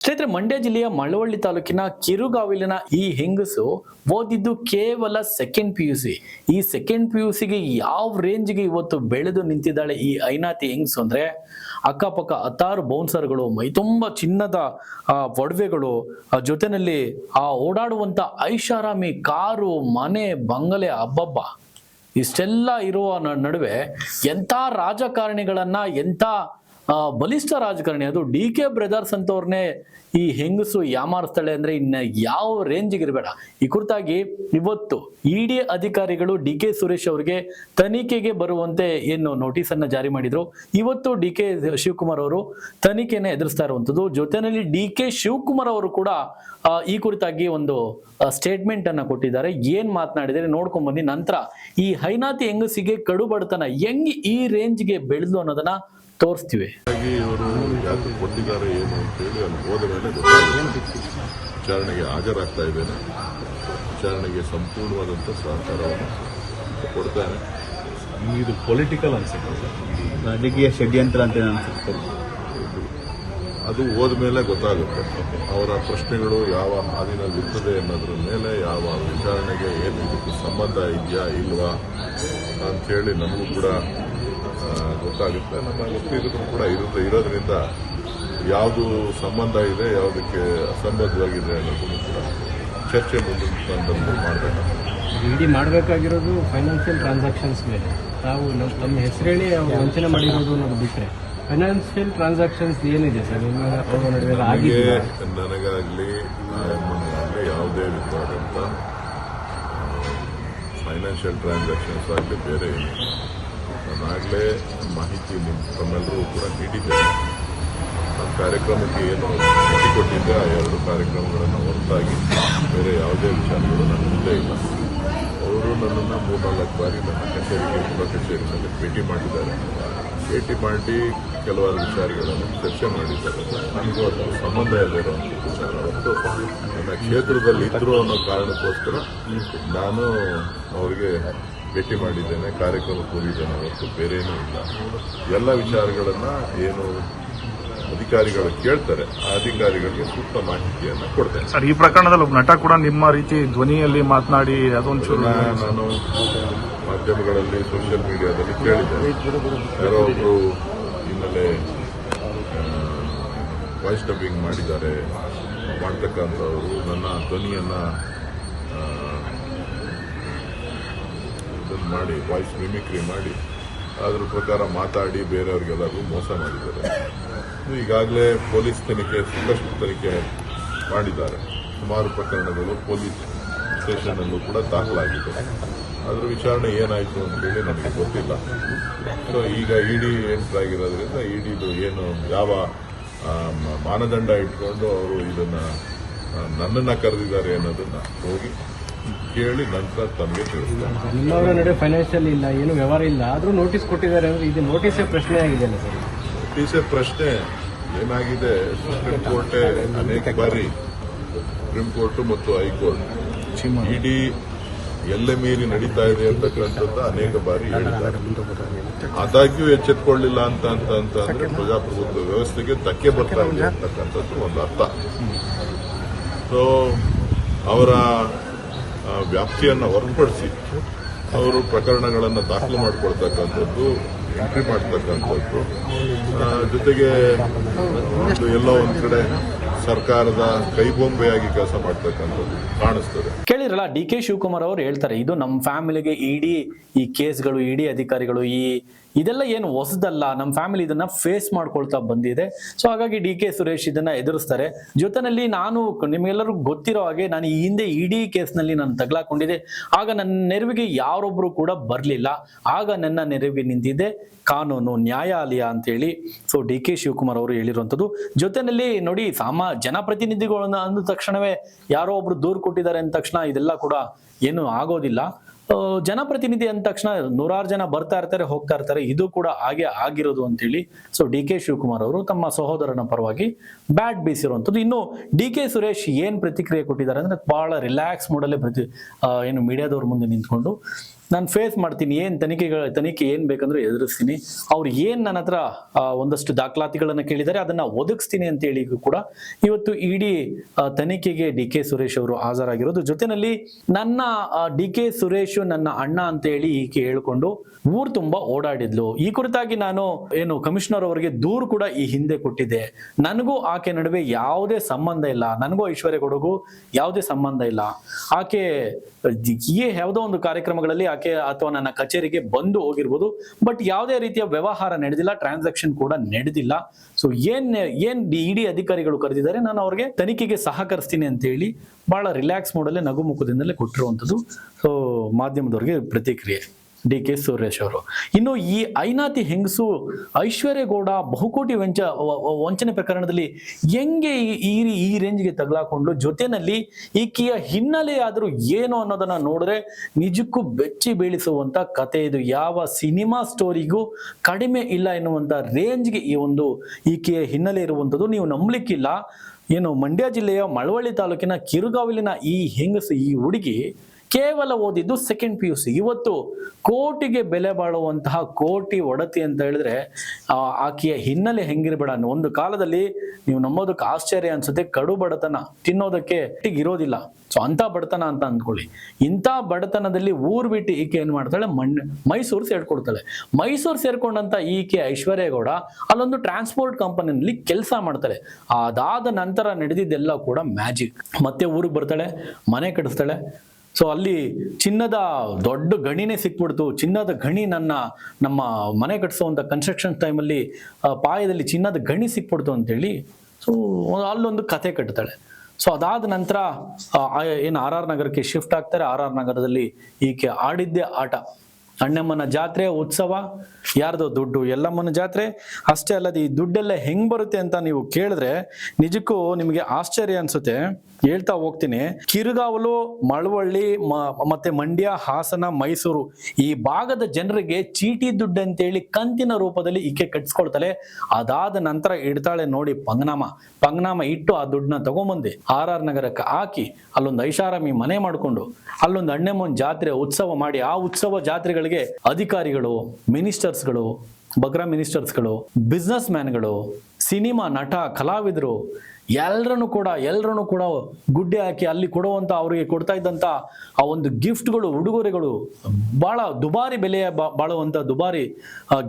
ಸ್ನೇಹಿತರೆ ಮಂಡ್ಯ ಜಿಲ್ಲೆಯ ಮಳವಳ್ಳಿ ತಾಲೂಕಿನ ಕಿರುಗಾವಿಲಿನ ಈ ಹೆಂಗಸು ಓದಿದ್ದು ಕೇವಲ ಸೆಕೆಂಡ್ ಪಿ ಯು ಸಿ ಈ ಸೆಕೆಂಡ್ ಪಿ ಯು ಸಿಗೆ ಯಾವ ರೇಂಜ್ಗೆ ಇವತ್ತು ಬೆಳೆದು ನಿಂತಿದ್ದಾಳೆ ಈ ಐನಾತಿ ಹೆಂಗಸು ಅಂದ್ರೆ ಅಕ್ಕಪಕ್ಕ ಹತ್ತಾರು ಬೌನ್ಸರ್ಗಳು ಮೈತುಂಬ ಚಿನ್ನದ ಆ, ಒಡವೆಗಳು ಆ, ಜೊತೆನಲ್ಲಿ ಆ ಓಡಾಡುವಂತ ಐಷಾರಾಮಿ ಕಾರು ಮನೆ ಬಂಗಲೆ ಅಬ್ಬಬ್ಬ ಇಷ್ಟೆಲ್ಲ ಇರುವ ನಡುವೆ ಎಂಥ ರಾಜಕಾರಣಿಗಳನ್ನ ಎಂಥ ಬಲಿಷ್ಠ ರಾಜಕಾರಣಿ ಅದು ಡಿ ಕೆ ಬ್ರದರ್ಸ್ ಅಂತವ್ರನ್ನೇ ಈ ಹೆಂಗಸು ಯಾಮಾರಿಸ್ತಾಳೆ ಅಂದ್ರೆ ಇನ್ನ ಯಾವ ರೇಂಜ್ಗೆ ಇರಬೇಡ. ಈ ಕುರಿತಾಗಿ ಇವತ್ತು ಇಡಿ ಅಧಿಕಾರಿಗಳು ಡಿ ಕೆ ಸುರೇಶ್ ಅವರಿಗೆ ತನಿಖೆಗೆ ಬರುವಂತೆ ಏನು ನೋಟಿಸ್ ಅನ್ನ ಜಾರಿ ಮಾಡಿದ್ರು. ಇವತ್ತು ಡಿ ಕೆ ಶಿವಕುಮಾರ್ ಅವರು ತನಿಖೆನ ಎದುರಿಸ್ತಾ ಇರುವಂತದ್ದು ಜೊತೆನಲ್ಲಿ ಡಿ ಕೆ ಶಿವಕುಮಾರ್ ಅವರು ಕೂಡ ಈ ಕುರಿತಾಗಿ ಒಂದು ಸ್ಟೇಟ್ಮೆಂಟ್ ಅನ್ನ ಕೊಟ್ಟಿದ್ದಾರೆ. ಏನ್ ಮಾತನಾಡಿದರೆ ನೋಡ್ಕೊಂಡ್ ಬನ್ನಿ. ನಂತರ ಈ ಹೈನಾತಿ ಹೆಂಗಸಿಗೆ ಕಡು ಬಡತನ ಹೆಂಗ್ ಈ ರೇಂಜ್ಗೆ ಬೆಳೆದು ಅನ್ನೋದನ್ನ ತೋರಿಸ್ತೀವಿ. ಹಾಗಾಗಿ ಇವರು ಯಾಕೆ ಕೊಟ್ಟಿದ್ದಾರೆ ಏನು ಅಂತೇಳಿ ಅಲ್ಲಿ ಹೋದ ಮೇಲೆ ಗೊತ್ತಾಗುತ್ತೆ. ವಿಚಾರಣೆಗೆ ಹಾಜರಾಗ್ತಾ ಇದ್ದೇನೆ. ವಿಚಾರಣೆಗೆ ಸಂಪೂರ್ಣವಾದಂಥ ಸಹಕಾರವನ್ನು ಕೊಡ್ತಾನೆ. ಇದು ಪೊಲಿಟಿಕಲ್ ಅನ್ಸುತ್ತೆ. ರಾಜಕೀಯ ಷಡ್ಯಂತ್ರ ಅಂತ ಅನ್ಸುತ್ತೆ. ಅದು ಹೋದ ಮೇಲೆ ಗೊತ್ತಾಗುತ್ತೆ. ಅವರ ಪ್ರಶ್ನೆಗಳು ಯಾವ ಹಾದಿನಲ್ಲಿ ಇರ್ತದೆ ಅನ್ನೋದ್ರ ಮೇಲೆ ಯಾವ ವಿಚಾರಣೆಗೆ ಏನು ಇದಕ್ಕೆ ಸಂಬಂಧ ಇದೆಯಾ ಇಲ್ವಾ ಅಂಥೇಳಿ ನಮಗೂ ಕೂಡ ಗೊತ್ತಾಗುತ್ತೆ. ನಮ್ಮ ಒಪ್ಪಿದ್ರು ಕೂಡ ಇರುತ್ತೆ ಇರೋದ್ರಿಂದ ಯಾವುದು ಸಂಬಂಧ ಇದೆ ಯಾವುದಕ್ಕೆ ಅಸಂಬದ್ಧವಾಗಿದೆ ಅನ್ನೋದನ್ನು ಕೂಡ ಚರ್ಚೆ ಮುಂದಿನ ಸಂದರ್ಭದಲ್ಲಿ ಮಾಡಬೇಕಾಗ್ತದೆ. ಇಡಿ ಮಾಡಬೇಕಾಗಿರೋದು ಫೈನಾನ್ಷಿಯಲ್ ಟ್ರಾನ್ಸಾಕ್ಷನ್ಸ್ ಮೇಲೆ. ತಾವು ನಮ್ಮ ತಮ್ಮ ಹೆಸರೇಳಿ ಅವರು ವಂಚನೆ ಮಾಡಿರೋದು ಅನ್ನೋದು ಬಿಟ್ಟರೆ ಫೈನಾನ್ಷಿಯಲ್ ಟ್ರಾನ್ಸಾಕ್ಷನ್ಸ್ ಏನಿದೆ ಸರ್? ನಿಮ್ಮ ಅವರ ನಡುವೆ ಆಗಿದೆ ನನಗಾಗಲಿ ಯಾವುದೇ ವಿಧವಾದಂಥ ಫೈನಾನ್ಷಿಯಲ್ ಟ್ರಾನ್ಸಾಕ್ಷನ್ಸ್ ಆಗಲಿ ಬೇರೆ ನಾನಾಗಲೇ ಮಾಹಿತಿ ನಿಮ್ಮ ತಮ್ಮೆಲ್ಲರೂ ಕೂಡ ನೀಡಿದ್ದೇನೆ. ಆ ಕಾರ್ಯಕ್ರಮಕ್ಕೆ ಏನು ಭೇಟಿ ಕೊಟ್ಟಿದ್ದೆ, ಆ ಎರಡು ಕಾರ್ಯಕ್ರಮಗಳನ್ನು ಹೊರತಾಗಿ ಬೇರೆ ಯಾವುದೇ ವಿಚಾರಗಳು ನನ್ನ ಮುಂದೆ ಇಲ್ಲ. ಅವರು ನನ್ನನ್ನು ಮೂರ್ನಾಲ್ಕು ಬಾರಿ ನನ್ನ ಕಚೇರಿಗೆ, ಗೃಹ ಕಚೇರಿನಲ್ಲಿ ಭೇಟಿ ಮಾಡಿದ್ದಾರೆ. ಭೇಟಿ ಮಾಡಿ ಕೆಲವಾರು ವಿಚಾರಗಳನ್ನು ಚರ್ಚೆ ಮಾಡಿದ್ದಾರೆ. ನನಗೂ ಅದರ ಸಂಬಂಧ ಇಲ್ಲಿರುವಂಥ ವಿಚಾರ. ಹೊರತು ನನ್ನ ಕ್ಷೇತ್ರದಲ್ಲಿ ಇದ್ರು ಅನ್ನೋ ಕಾರಣಕ್ಕೋಸ್ಕರ ನಾನು ಅವರಿಗೆ ಭೇಟಿ ಮಾಡಿದ್ದೇನೆ ಕಾರ್ಯಕ್ರಮ ಕೋರಿದ್ದೇನೆ ಹೊರತು ಬೇರೇನೂ ಇಲ್ಲ. ಎಲ್ಲ ವಿಚಾರಗಳನ್ನು ಏನು ಅಧಿಕಾರಿಗಳು ಕೇಳ್ತಾರೆ ಆ ಅಧಿಕಾರಿಗಳಿಗೆ ಸೂಕ್ತ ಮಾಹಿತಿಯನ್ನು ಕೊಡ್ತೇನೆ. ಸರ್ ಈ ಪ್ರಕರಣದಲ್ಲಿ ಒಬ್ಬ ನಟ ಕೂಡ ನಿಮ್ಮ ರೀತಿ ಧ್ವನಿಯಲ್ಲಿ ಮಾತನಾಡಿ ಅದೊಂದು ಚೂರು ನಾನು ಮಾಧ್ಯಮಗಳಲ್ಲಿ ಸೋಷಿಯಲ್ ಮೀಡಿಯಾದಲ್ಲಿ ಕೇಳಿದ್ದೇನೆ. ಯಾರೋ ಒಬ್ರು ಹಿನ್ನೆಲೆ ವಾಯ್ಸ್ ಡಬ್ಬಿಂಗ್ ಮಾಡಿದ್ದಾರೆ ಮಾಡ್ತಕ್ಕಂಥವರು ನನ್ನ ಧ್ವನಿಯನ್ನ ಇದನ್ನ ಮಾಡಿ, ವಾಯ್ಸ್ ಮಿಮಿಕ್ರಿ ಮಾಡಿ, ಅದ್ರ ಪ್ರಕಾರ ಮಾತಾಡಿ ಬೇರೆಯವ್ರಿಗೆಲ್ಲರಿಗೂ ಮೋಸ ಮಾಡಿದ್ದಾರೆ. ಈಗಾಗಲೇ ಪೊಲೀಸ್ ತನಿಖೆ, ಸಾಕಷ್ಟು ತನಿಖೆ ಮಾಡಿದ್ದಾರೆ. ಸುಮಾರು ಪ್ರಕರಣಗಳು ಪೊಲೀಸ್ ಸ್ಟೇಷನಲ್ಲೂ ಕೂಡ ದಾಖಲಾಗಿದೆ. ಅದರ ವಿಚಾರಣೆ ಏನಾಯಿತು ಅಂತೇಳಿ ನಮಗೆ ಗೊತ್ತಿಲ್ಲ. ಸೊ ಈಗ ಇಡಿ ಎಂಟ್ರಾಗಿರೋದ್ರಿಂದ ಆಗಿರೋದ್ರಿಂದ ಇಡಿದು ಏನು ಯಾವ ಮಾನದಂಡ ಇಟ್ಕೊಂಡು ಅವರು ಇದನ್ನ ನನ್ನನ್ನ ಕರೆದಿದ್ದಾರೆ ಅನ್ನೋದನ್ನ ಹೋಗಿ ಕೇಳಿ ನಂತರ ತಮಗೆ ತಿಳಿಸ್ತಾರೆ. ನಿಮ್ಮವರ ನಡುವೆ ಫೈನಾನ್ಷಿಯಲ್ ಇಲ್ಲ ಏನು ವ್ಯವಹಾರ ಇಲ್ಲ ಆದ್ರೂ ನೋಟಿಸ್ ಕೊಟ್ಟಿದ್ದಾರೆ ಅಂದ್ರೆ ಇದು ನೋಟಿಸೇ ಪ್ರಶ್ನೆ ಆಗಿದೆಯಲ್ಲ ಸರ್. ನೋಟಿಸ್ ಪ್ರಶ್ನೆ ಏನಾಗಿದೆ? ಸುಪ್ರೀಂ ಕೋರ್ಟೇ ಅನೇಕ ಬಾರಿ ಸುಪ್ರೀಂ ಕೋರ್ಟ್ ಮತ್ತು ಹೈಕೋರ್ಟ್ ಇಡೀ ಎಲ್ಲೆ ಮೀರಿ ನಡೀತಾ ಇದೆ ಅಂತಕ್ಕಂಥದ್ದು ಅನೇಕ ಬಾರಿ ಹೇಳಿದ್ದಾರೆ. ಆದಾಗ್ಯೂ ಎಚ್ಚೆತ್ಕೊಳ್ಳಿಲ್ಲ ಅಂತ ಅಂತ ಅಂತ ಅಂದ್ರೆ ಪ್ರಜಾಪ್ರಭುತ್ವ ವ್ಯವಸ್ಥೆಗೆ ಧಕ್ಕೆ ಬರ್ತಾ ಇದೆ ಅಂತಕ್ಕಂಥದ್ದು ಒಂದು ಅರ್ಥ. ಸೊ ಅವರ ವ್ಯಾಪ್ತಿಯನ್ನು ಹೊರತುಪಡಿಸಿ ಅವರು ಪ್ರಕರಣಗಳನ್ನು ದಾಖಲು ಮಾಡಿಕೊಳ್ತಕ್ಕಂಥದ್ದು ಎಂಟ್ರಿ ಮಾಡ್ತಕ್ಕಂಥದ್ದು ಜೊತೆಗೆ ಒಂದು ಎಲ್ಲೋ ಒಂದು ಕಡೆ ಸರ್ಕಾರದ ಕೈಬೊಂಬೆಯಾಗಿ ಕೆಲಸ ಮಾಡ್ತಕ್ಕಂಥದ್ದು ಕಾಣಿಸ್ತದೆ. ಕೇಳಿರಲ್ಲ ಡಿ ಕೆ ಶಿವಕುಮಾರ್ ಅವರು ಹೇಳ್ತಾರೆ, ಇದು ನಮ್ಮ ಫ್ಯಾಮಿಲಿಗೆ ಇಡೀ ಈ ಕೇಸ್ಗಳು ಇಡಿ ಅಧಿಕಾರಿಗಳು ಈ ಇದೆಲ್ಲ ಏನು ಹೊಸದಲ್ಲ ನಮ್ಮ ಫ್ಯಾಮಿಲಿ ಇದನ್ನ ಫೇಸ್ ಮಾಡ್ಕೊಳ್ತಾ ಬಂದಿದೆ. ಸೊ ಹಾಗಾಗಿ ಡಿ ಕೆ ಸುರೇಶ್ ಇದನ್ನ ಎದುರಿಸ್ತಾರೆ. ಜೊತೆನಲ್ಲಿ ನಾನು ನಿಮಗೆಲ್ಲರಿಗೂ ಗೊತ್ತಿರೋ ಹಾಗೆ ನಾನು ಈ ಹಿಂದೆ ಇಡೀ ಕೇಸ್ನಲ್ಲಿ ನಾನು ತಗ್ಲಾಕೊಂಡಿದ್ದೆ. ಆಗ ನನ್ನ ನೆರವಿಗೆ ಯಾರೊಬ್ರು ಕೂಡ ಬರಲಿಲ್ಲ. ಆಗ ನನ್ನ ನೆರವಿಗೆ ನಿಂತಿದ್ದೆ ಕಾನೂನು ನ್ಯಾಯಾಲಯ ಅಂತೇಳಿ. ಸೊ ಡಿ ಕೆ ಶಿವಕುಮಾರ್ ಅವರು ಹೇಳಿರುವಂಥದ್ದು. ಜೊತೆನಲ್ಲಿ ನೋಡಿ, ಸಾಮಾ ಜನಪ್ರತಿನಿಧಿಗಳನ್ನ ಅಂದ ತಕ್ಷಣವೇ ಯಾರೋ ಒಬ್ರು ದೂರು ಕೊಟ್ಟಿದ್ದಾರೆ ಅಂದ ತಕ್ಷಣ ಇದೆಲ್ಲ ಕೂಡ ಏನು ಆಗೋದಿಲ್ಲ. ಜನಪ್ರತಿನಿಧಿ ಅಂದ ತಕ್ಷಣ ನೂರಾರು ಜನ ಬರ್ತಾ ಇರ್ತಾರೆ, ಹೋಗ್ತಾ ಇರ್ತಾರೆ. ಇದು ಕೂಡ ಹಾಗೆ ಆಗಿರೋದು ಅಂತೇಳಿ ಸೊ, ಡಿ ಕೆ ಶಿವಕುಮಾರ್ ಅವರು ತಮ್ಮ ಸಹೋದರನ ಪರವಾಗಿ ಬ್ಯಾಟ್ ಬೀಸಿರುವಂಥದ್ದು. ಇನ್ನು ಡಿ ಕೆ ಸುರೇಶ್ ಏನ್ ಪ್ರತಿಕ್ರಿಯೆ ಕೊಟ್ಟಿದ್ದಾರೆ ಅಂದ್ರೆ, ಬಹಳ ರಿಲ್ಯಾಕ್ಸ್ ಮೂಡಲ್ಲೇ ಪ್ರತಿ ಏನು ಮೀಡಿಯಾದವ್ರ ಮುಂದೆ ನಿಂತ್ಕೊಂಡು ನಾನು ಫೇಸ್ ಮಾಡ್ತೀನಿ, ಏನು ತನಿಖೆಗಳ ತನಿಖೆ ಏನು ಬೇಕಂದ್ರೆ ಎದುರಿಸ್ತೀನಿ. ಅವ್ರು ಏನು ನನ್ನ ಹತ್ರ ಒಂದಷ್ಟು ದಾಖಲಾತಿಗಳನ್ನು ಕೇಳಿದ್ದಾರೆ ಅದನ್ನ ಒದಗಿಸ್ತೀನಿ ಅಂತೇಳಿ ಕೂಡ ಇವತ್ತು ಇಡೀ ತನಿಖೆಗೆ ಡಿ ಕೆ ಸುರೇಶ್ ಅವರು ಹಾಜರಾಗಿರೋದು. ಜೊತೆನಲ್ಲಿ ನನ್ನ ಡಿ ಕೆ ಸುರೇಶ್ ನನ್ನ ಅಣ್ಣ ಅಂತ ಹೇಳಿ ಈಕೆ ಹೇಳ್ಕೊಂಡು ಊರು ತುಂಬಾ ಓಡಾಡಿದ್ಲು. ಈ ಕುರಿತಾಗಿ ನಾನು ಏನು ಕಮಿಷನರ್ ಅವರಿಗೆ ದೂರು ಕೂಡ ಈ ಹಿಂದೆ ಕೊಟ್ಟಿದ್ದೆ. ನನಗೂ ಆಕೆ ನಡುವೆ ಯಾವುದೇ ಸಂಬಂಧ ಇಲ್ಲ. ನನಗೂ ಐಶ್ವರ್ಯ ಕೊಡಗು ಯಾವುದೇ ಸಂಬಂಧ ಇಲ್ಲ. ಆಕೆ ಯಾವುದೋ ಒಂದು ಕಾರ್ಯಕ್ರಮಗಳಲ್ಲಿ ಆಕೆ ಅಥವಾ ನನ್ನ ಕಚೇರಿಗೆ ಬಂದು ಹೋಗಿರ್ಬೋದು. ಬಟ್ ಯಾವುದೇ ರೀತಿಯ ವ್ಯವಹಾರ ನಡೆದಿಲ್ಲ ಟ್ರಾನ್ಸಾಕ್ಷನ್ ಕೂಡ ನಡೆದಿಲ್ಲ. ಸೊ ಏನ್ ಏನ್ ಇಡಿ ಅಧಿಕಾರಿಗಳು ಕರೆದಿದ್ದಾರೆ, ನಾನು ಅವ್ರಿಗೆ ತನಿಖೆಗೆ ಸಹಕರಿಸ್ತೀನಿ ಅಂತ ಹೇಳಿ ಬಹಳ ರಿಲ್ಯಾಕ್ಸ್ ಮಾಡಲ್ಲೇ ನಗುಮುಖದಿಂದಲೇ ಕೊಟ್ಟಿರುವಂಥದ್ದು. ಸೊ ಮಾಧ್ಯಮದವ್ರಿಗೆ ಪ್ರತಿಕ್ರಿಯೆ. ಡಿ ಕೆ ಸುರೇಶ್ ಅವರು. ಇನ್ನು ಈ ಐನಾತಿ ಹೆಂಗಸು ಐಶ್ವರ್ಯಗೌಡ ಬಹುಕೋಟಿ ವಂಚ ವಂಚನೆ ಪ್ರಕರಣದಲ್ಲಿ ಹೆಂಗೆ ಈ- ಈ ರೇಂಜ್ಗೆ ತಗಲಾಕೊಂಡು ಜೊತೆನಲ್ಲಿ ಈಕೆಯ ಹಿನ್ನೆಲೆ ಆದರೂ ಏನು ಅನ್ನೋದನ್ನ ನೋಡಿದ್ರೆ ನಿಜಕ್ಕೂ ಬೆಚ್ಚಿ ಬೀಳಿಸುವಂತ ಕತೆ ಇದು. ಯಾವ ಸಿನಿಮಾ ಸ್ಟೋರಿಗೂ ಕಡಿಮೆ ಇಲ್ಲ ಎನ್ನುವಂತ ರೇಂಜ್ಗೆ ಈ ಒಂದು ಈಕೆಯ ಹಿನ್ನೆಲೆ ಇರುವಂಥದ್ದು ನೀವು ನಂಬಲಿಕ್ಕಿಲ್ಲ. ಏನು ಮಂಡ್ಯ ಜಿಲ್ಲೆಯ ಮಳವಳ್ಳಿ ತಾಲೂಕಿನ ಕಿರುಗಾವಲಿನ ಈ ಹೆಂಗಸು, ಈ ಹುಡುಗಿ ಕೇವಲ ಓದಿದ್ದು ಸೆಕೆಂಡ್ ಪಿ ಯು ಸಿ ಇವತ್ತು ಕೋಟಿಗೆ ಬೆಲೆ ಬಾಳುವಂತಹ ಕೋಟಿ ಒಡತಿ ಅಂತ ಹೇಳಿದ್ರೆ ಆಕೆಯ ಹಿನ್ನೆಲೆ ಹೆಂಗಿರ್ಬೇಡ ಒಂದು ಕಾಲದಲ್ಲಿ ನೀವು ನಂಬೋದಕ್ಕೆ ಆಶ್ಚರ್ಯ ಅನ್ಸುತ್ತೆ. ಕಡು ಬಡತನ. ತಿನ್ನೋದಕ್ಕೆ ಇರೋದಿಲ್ಲ. ಸೊ ಅಂತ ಬಡತನ ಅಂತ ಅಂದ್ಕೊಳ್ಳಿ. ಇಂಥ ಬಡತನದಲ್ಲಿ ಊರ್ ಬಿಟ್ಟು ಈಕೆ ಏನ್ ಮಾಡ್ತಾಳೆ? ಮಣ್ಣು ಮೈಸೂರು ಸೇರ್ಕೊಡ್ತಾಳೆ ಮೈಸೂರು ಸೇರ್ಕೊಂಡಂತ ಈಕೆ ಐಶ್ವರ್ಯ ಗೌಡ ಅಲ್ಲೊಂದು ಟ್ರಾನ್ಸ್ಪೋರ್ಟ್ ಕಂಪನಿನಲ್ಲಿ ಕೆಲಸ ಮಾಡ್ತಾಳೆ. ಅದಾದ ನಂತರ ನಡೆದಿದ್ದೆಲ್ಲ ಕೂಡ ಮ್ಯಾಜಿಕ್ ಮತ್ತೆ ಊರಿಗೆ ಬರ್ತಾಳೆ, ಮನೆ ಕಟ್ಟಿಸ್ತಾಳೆ ಸೊ ಅಲ್ಲಿ ಚಿನ್ನದ ದೊಡ್ಡ ಗಣಿನೇ ಸಿಕ್ಬಿಡ್ತು. ಚಿನ್ನದ ಗಣಿ ನನ್ನ, ನಮ್ಮ ಮನೆ ಕಟ್ಟಿಸುವಂಥ ಕನ್ಸ್ಟ್ರಕ್ಷನ್ ಟೈಮಲ್ಲಿ ಪಾಯದಲ್ಲಿ ಚಿನ್ನದ ಗಣಿ ಸಿಕ್ಬಿಡ್ತು ಅಂತೇಳಿ ಸೊ ಅಲ್ಲೊಂದು ಕತೆ ಕಟ್ತಾಳೆ. ಸೊ ಅದಾದ ನಂತರ ಏನು ಆರ್ ಆರ್ ನಗರಕ್ಕೆ ಶಿಫ್ಟ್ ಆಗ್ತಾರೆ. ಆರ್ ಆರ್ ನಗರದಲ್ಲಿ ಈಕೆ ಆಡಿದ್ದೇ ಆಟ. ಅಣ್ಣಮ್ಮನ ಜಾತ್ರೆ, ಉತ್ಸವ, ಯಾರ್ದೋ ದುಡ್ಡು, ಎಲ್ಲಮ್ಮನ ಜಾತ್ರೆ? ಅಷ್ಟೇ ಅಲ್ಲದೆ ಈ ದುಡ್ಡೆಲ್ಲ ಹೆಂಗ್ ಬರುತ್ತೆ ಅಂತ ನೀವು ಕೇಳಿದ್ರೆ ನಿಜಕ್ಕೂ ನಿಮಗೆ ಆಶ್ಚರ್ಯ ಅನ್ಸುತ್ತೆ. ಹೇಳ್ತಾ ಹೋಗ್ತೀನಿ. ಕಿರುಗಾವಲು, ಮಳವಳ್ಳಿ ಮತ್ತೆ ಮಂಡ್ಯ, ಹಾಸನ, ಮೈಸೂರು ಈ ಭಾಗದ ಜನರಿಗೆ ಚೀಟಿ ದುಡ್ಡು ಅಂತೇಳಿ ಕಂತಿನ ರೂಪದಲ್ಲಿ ಈಕೆ ಕಟ್ಸ್ಕೊಳ್ತಾಳೆ ಅದಾದ ನಂತರ ಇಡ್ತಾಳೆ ನೋಡಿ ಪಂಗನಾಮ. ಪಂಗನಾಮ ಇಟ್ಟು ಆ ದುಡ್ಡನ್ನ ತಗೊಂಬಂದು. ಆರ್ ಆರ್ ನಗರಕ್ಕೆ ಹಾಕಿ ಅಲ್ಲೊಂದು ಐಷಾರಾಮಿ ಮನೆ ಮಾಡಿಕೊಂಡು ಅಲ್ಲೊಂದು ಅಣ್ಣಮ್ಮನ ಜಾತ್ರೆ, ಉತ್ಸವ ಮಾಡಿ ಆ ಉತ್ಸವ ಜಾತ್ರೆಗಳಿಗೆ ಅಧಿಕಾರಿಗಳು ಮಿನಿಸ್ಟರ್ಸ್ಗಳು ಬಗ್ರಾ ಮಿನಿಸ್ಟರ್ಸ್ಗಳು ಬಿಸ್ನೆಸ್ ಮ್ಯಾನ್ಗಳು ಸಿನಿಮಾ ನಟ ಕಲಾವಿದರು ಎಲ್ಲರನ್ನು ಕೂಡ ಎಲ್ಲರನ್ನು ಕೂಡ ಗುಡ್ಡೆ ಹಾಕಿ ಅಲ್ಲಿ ಕೊಡುವಂಥ ಅವರಿಗೆ ಕೊಡ್ತಾ ಇದ್ದಂಥ ಆ ಒಂದು ಗಿಫ್ಟ್ಗಳು, ಉಡುಗೊರೆಗಳು ಭಾಳ ದುಬಾರಿ ಬೆಲೆಯ ಬಾ- ಬಾಳುವಂಥ ದುಬಾರಿ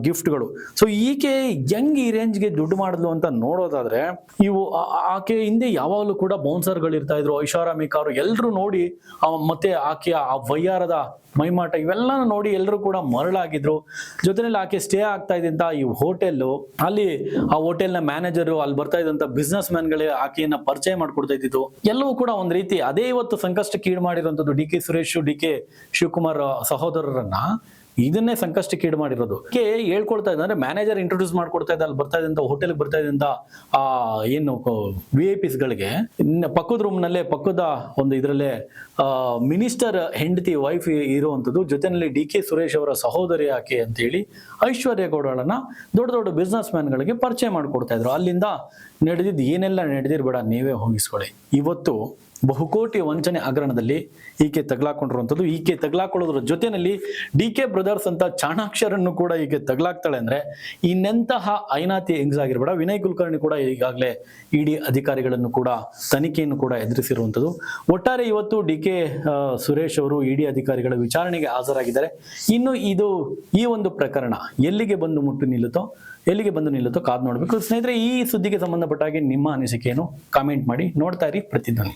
ಗಿಫ್ಟ್ಗಳು. ಸೊ ಈಕೆ ಹೆಂಗ್ ಈ ರೇಂಜ್ಗೆ ದುಡ್ಡು ಮಾಡಿದ್ಲು ಅಂತ ನೋಡೋದಾದ್ರೆ, ಇವು ಆಕೆ ಹಿಂದೆ ಯಾವಾಗಲೂ ಕೂಡ ಬೌನ್ಸರ್ಗಳು ಇರ್ತಾ ಇದ್ರು ಕಾರು ಎಲ್ಲರೂ ನೋಡಿ ಮತ್ತೆ ಆಕೆಯ ಆ ವೈಯಾರದ ಮೈಮಾಟ ಇವೆಲ್ಲನೂ ನೋಡಿ ಎಲ್ಲರೂ ಕೂಡ ಮರಳಾಗಿದ್ರು. ಜೊತೆಯಲ್ಲಿ ಆಕೆ ಸ್ಟೇ ಆಗ್ತಾ ಇದ್ದಂಥ ಈ ಹೋಟೆಲ್ ಅಲ್ಲಿ ಆ ಹೋಟೆಲ್ನ ಮ್ಯಾನೇಜರು ಅಲ್ಲಿ ಬರ್ತಾ ಇದ್ದಂತ ಬಿಸ್ನೆಸ್ ಮ್ಯಾನ್ಗಳೇ ಆಕೆಯನ್ನ ಪರಿಚಯ ಮಾಡ್ಕೊಡ್ತಾ ಇದ್ದಿತ್ತು ಎಲ್ಲವೂ ಕೂಡ ಒಂದ್ ರೀತಿ ಅದೇ ಇವತ್ತು ಸಂಕಷ್ಟಕ್ಕೆ ಈಡು ಮಾಡಿರುವಂತದ್ದು D K Suresh, D K Shivakumar ಸಹೋದರರನ್ನ ಇದನ್ನೇ ಸಂಕಷ್ಟಕ್ಕೆ ಮಾಡಿರೋದು. ಕೆ ಹೇಳ್ಕೊಳ್ತಾ ಇದ್ದಂದ್ರೆ ಮ್ಯಾನೇಜರ್ ಇಂಟ್ರೊಡ್ಯೂಸ್ ಮಾಡ್ಕೊಡ್ತಾ ಇದ್ದ ಅಲ್ಲಿ ಬರ್ತಾ ಇದ್ದಂತ ಹೋಟೆಲ್ಗೆ ಬರ್ತಾ ಇದ್ದಂತ ಏನು ವಿ ಐ ಪಿಸ್ಗಳಿಗೆ ಪಕ್ಕದ ರೂಮ್ನಲ್ಲೇ ಪಕ್ಕದ ಒಂದು ಇದರಲ್ಲೇ ಮಿನಿಸ್ಟರ್ ಹೆಂಡತಿ ವೈಫ್ ಇರುವಂಥದ್ದು, ಜೊತೆಯಲ್ಲಿ ಡಿ ಕೆ ಸುರೇಶ್ ಅವರ ಸಹೋದರಿ ಆಕೆ ಅಂತೇಳಿ ಐಶ್ವರ್ಯ ಗೌಡಳನ್ನ ದೊಡ್ಡ ದೊಡ್ಡ ಬಿಸ್ನೆಸ್ ಮ್ಯಾನ್ಗಳಿಗೆ ಪರಿಚಯ ಮಾಡಿಕೊಡ್ತಾ ಇದ್ರು. ಅಲ್ಲಿಂದ ನಡೆದಿದ್ದು ಏನೆಲ್ಲ ನಡೆದಿರ್ಬೇಡ ನೀವೇ ಹೋಗಿಸ್ಕೊಳ್ಳಿ. ಇವತ್ತು ಬಹುಕೋಟಿ ವಂಚನೆ ಹಗರಣದಲ್ಲಿ ಈಕೆ ತಗಲಾಕೊಂಡಿರುವಂಥದ್ದು. ಈಕೆ ತಗಲಾಕೊಳ್ಳೋದ್ರ ಜೊತೆಯಲ್ಲಿ ಡಿ ಕೆ ಬ್ರದರ್ಸ್ ಅಂತ ಚಾಣಾಕ್ಷರನ್ನು ಕೂಡ ಈಕೆ ತಗಲಾಗ್ತಾಳೆ ಅಂದ್ರೆ ಇನ್ನೆಂತಹ ಐನಾತಿ ಹೆಂಗ್ಸ್ ಆಗಿರ್ಬೇಡ. ವಿನಯ್ ಕುಲಕರ್ಣಿ ಕೂಡ ಈಗಾಗಲೇ ಇಡಿ ಅಧಿಕಾರಿಗಳನ್ನು ಕೂಡ ತನಿಖೆಯನ್ನು ಕೂಡ ಎದುರಿಸಿರುವಂಥದ್ದು. ಒಟ್ಟಾರೆ ಇವತ್ತು ಡಿ ಕೆ ಸುರೇಶ್ ಅವರು ಇಡಿ ಅಧಿಕಾರಿಗಳ ವಿಚಾರಣೆಗೆ ಹಾಜರಾಗಿದ್ದಾರೆ. ಇನ್ನು ಇದು ಈ ಒಂದು ಪ್ರಕರಣ ಎಲ್ಲಿಗೆ ಬಂದು ಮುಟ್ಟು ನಿಲ್ಲುತ್ತೋ, ಎಲ್ಲಿಗೆ ಬಂದು ನಿಲ್ಲುತ್ತೋ ಕಾದು ನೋಡಬೇಕು. ಸ್ನೇಹಿತರೆ, ಈ ಸುದ್ದಿಗೆ ಸಂಬಂಧಪಟ್ಟ ಹಾಗೆ ನಿಮ್ಮ ಅನಿಸಿಕೆಯನ್ನು ಕಾಮೆಂಟ್ ಮಾಡಿ ನೋಡ್ತಾ ಇರಿ ಪ್ರತಿಧ್ವನಿ.